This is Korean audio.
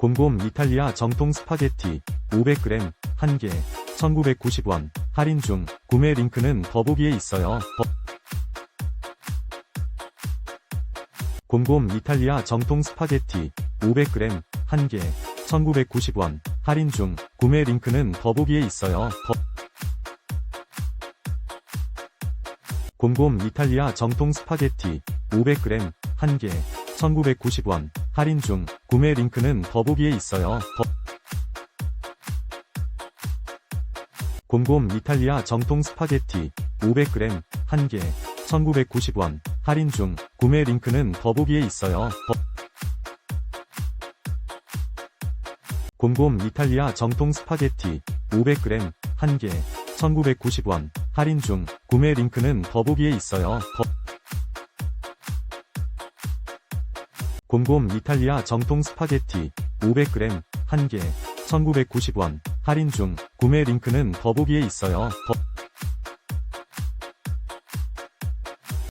곰곰 이탈리아 정통 스파게티 500g 1개 1990원 할인 중 구매 링크는 더보기에 있어요. 더- 곰곰 이탈리아 정통 스파게티 500g 1개 1990원 할인 중 구매 링크는 더보기에 있어요. 더- 곰곰 이탈리아 정통 스파게티 500g 1개 1990원 할인 중 구매 링크는 더보기에 있어요. 더- 곰곰 이탈리아 정통 스파게티 500g 1개 1990원 할인 중 구매 링크는 더보기에 있어요. 더- 곰곰 이탈리아 정통 스파게티 500g 1개 1990원 할인 중 구매 링크는 더보기에 있어요. 더- 곰곰 이탈리아 정통 스파게티 500g 1개 1990원 할인 중 구매 링크는 더보기에 있어요. 더-